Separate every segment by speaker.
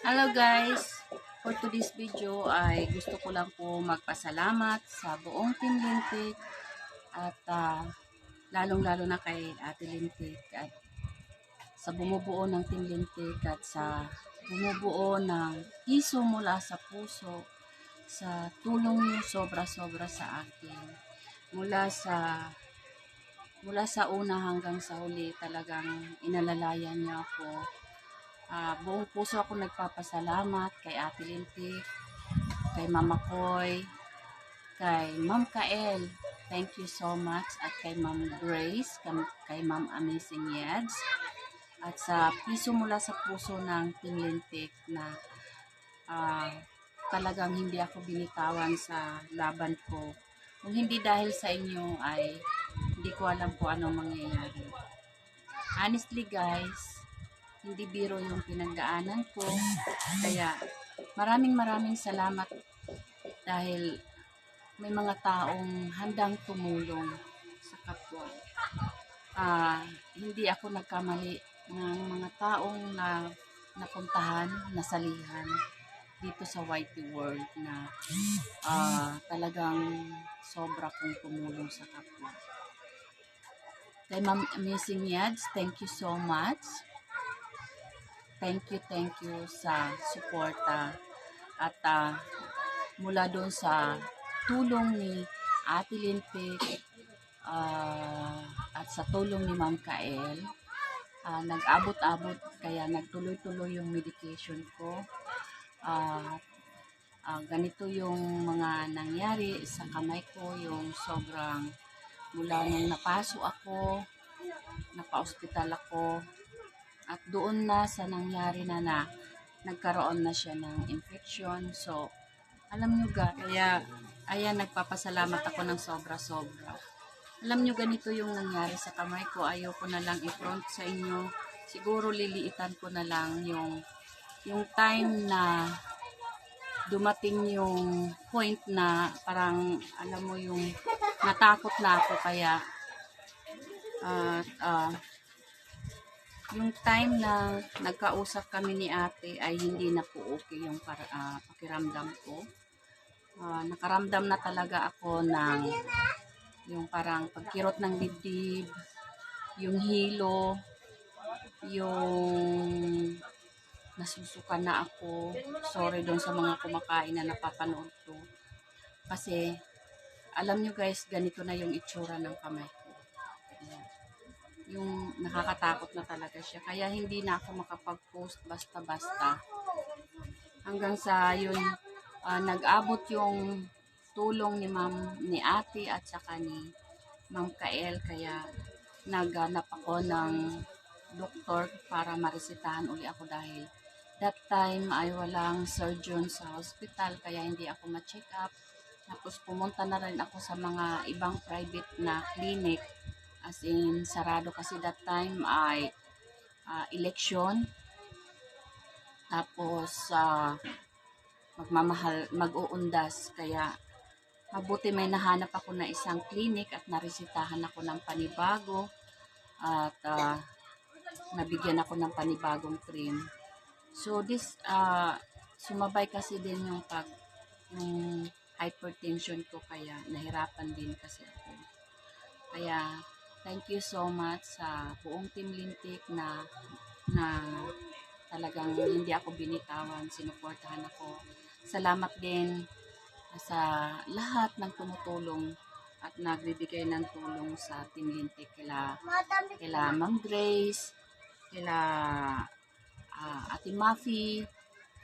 Speaker 1: Hello guys! For today's video ay gusto ko lang po magpasalamat sa buong Team Lintik at ah, lalong-lalo na kay Ate Lintik at sa bumubuo ng Team Lintik at sa bumubuo ng piso mula sa puso sa tulong niyo sobra-sobra sa akin. Mula sa mula sa una hanggang sa huli talagang inalalayan niya ako Ah, buong puso ako nagpapasalamat kay Ate Lintik, kay Mama Koy, kay Ma'am Kael. Thank you so much. At kay Ma'am Grace, kay Ma'am Amazing Yeds. At sa piso mula sa puso ng Team Lintik na ah, talagang hindi ako binitawan sa laban ko. Kung hindi dahil sa inyo ay hindi ko alam po ano mangyayari. Honestly guys, hindi biro yung pinagdaanan ko. Kaya maraming maraming salamat dahil may mga taong handang tumulong sa kapwa. Ah, hindi ako nagkamali ng mga taong na napuntahan, nasalihan dito sa Whitey World na ah, talagang sobra kong tumulong sa kapwa. Kay Ma'am Amazing Yads, thank you so much thank you, thank you sa suporta at ah, mula doon sa tulong ni Ate Lintik ah, at sa tulong ni Ma'am Kael, ah, nag-abot-abot kaya nagtuloy-tuloy yung medication ko. Ah, ah, ganito yung mga nangyari sa kamay ko, yung sobrang mula nung napaso ako, napa-hospital ako, at doon na sa nangyari na na nagkaroon na siya ng infection. So, alam nyo ga, kaya ayan nagpapasalamat ako ng sobra-sobra. Alam nyo ganito yung nangyari sa kamay ko. Ayoko na lang i-front sa inyo. Siguro liliitan ko na lang yung yung time na dumating yung point na parang alam mo yung natakot na ako kaya at ah, yung time na nagkausap kami ni ate ay hindi na po okay yung para, ah, pakiramdam ko. Ah, nakaramdam na talaga ako ng yung parang pagkirot ng dibdib, yung hilo, yung nasusuka na ako. Sorry doon sa mga kumakain na napapanood ko. Kasi, alam nyo guys, ganito na yung itsura ng kamay ko. Yung nakakatakot na talaga siya. Kaya hindi na ako makapag-post basta-basta. Hanggang sa yun, ah, nag-abot yung tulong ni ma'am, ni ate at saka ni ma'am Kael. Kaya naghanap ako ng doktor para maresetahan uli ako dahil that time ay walang surgeon sa hospital kaya hindi ako ma-check up. Tapos pumunta na rin ako sa mga ibang private na clinic as in sarado kasi that time ay ah, election tapos ah, magmamahal mag-uundas. Kaya mabuti may nahanap ako na isang clinic at naresitahan ako ng panibago at ah, nabigyan ako ng panibagong cream. So this ah, sumabay kasi din yung pag yung hypertension ko kaya nahirapan din kasi ako. Kaya Thank you so much sa buong Team Lintik na na talagang hindi ako binitawan, sinuportahan ako. Salamat din sa lahat ng tumutulong at nagbibigay ng tulong sa Team Lintik kila, kila Ma'am Grace, kila ah, Ate Mafi,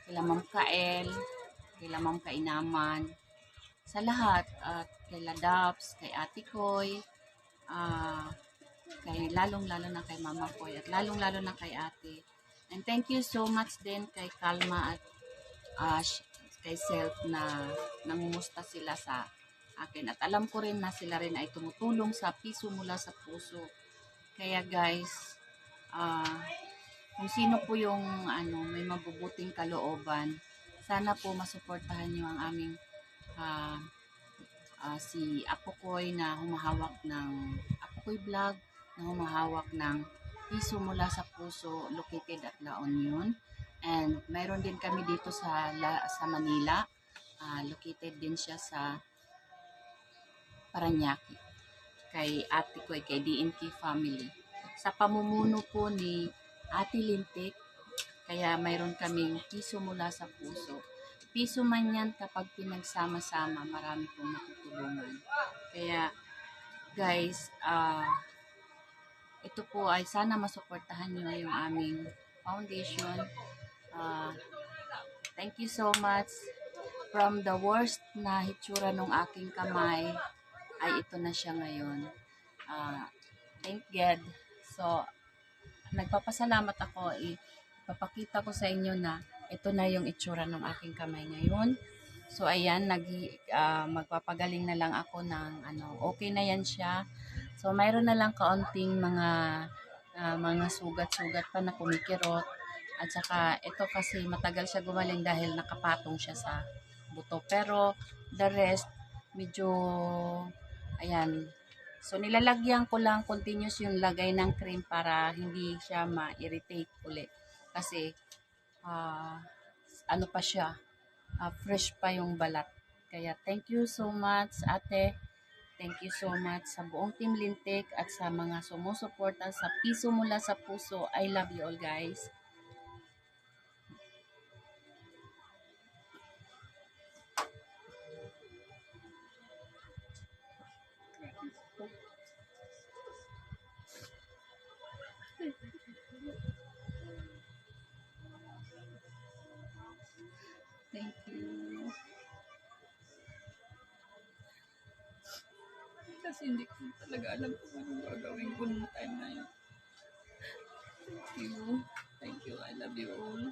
Speaker 1: kila Ma'am Kael, kila Ma'am Kainaman, sa lahat at kila Dabs, kay Ate Koy, ah kay lalong-lalo na kay Mama Koy at lalong-lalo na kay Ate. And thank you so much din kay Kalma at sh- kay Self na nangumusta sila sa akin. At alam ko rin na sila rin ay tumutulong sa piso mula sa puso. Kaya guys, ah kung sino po yung ano, may mabubuting kalooban, sana po masuportahan niyo ang aming ah, ah, si Apo Koy na humahawak ng Apo Koy Vlog na humahawak ng piso mula sa puso located at La Union. And mayroon din kami dito sa La, sa Manila. Ah, located din siya sa Paranaque. Kay ate ko, kay DNK family. Sa pamumuno po ni Ate Lintik, kaya mayroon kaming piso mula sa puso. Piso man yan kapag pinagsama-sama, marami pong matutulungan. Kaya, guys, ah ito po ay sana masuportahan nyo yung aming foundation. Ah, thank you so much. From the worst na hitsura ng aking kamay, ay ito na siya ngayon. Ah, thank God. So, nagpapasalamat ako. Ipapakita ko sa inyo na ito na yung itsura ng aking kamay ngayon. So, ayan, nag, ah, magpapagaling na lang ako ng ano, okay na yan siya. So, mayroon na lang kaunting mga ah, mga sugat-sugat pa na kumikirot. At saka, ito kasi matagal siya gumaling dahil nakapatong siya sa buto. Pero, the rest, medyo, ayan. So, nilalagyan ko lang continuous yung lagay ng cream para hindi siya ma-irritate ulit. Kasi, ah, ano pa siya, ah, fresh pa yung balat. Kaya, thank you so much, ate. Thank you so much sa buong Team Lintik at sa mga sumusuporta sa piso mula sa puso. I love you all guys. Kasi hindi ko talaga alam kung anong gagawin ko nung time na yun. Thank you. Thank you. I love you all.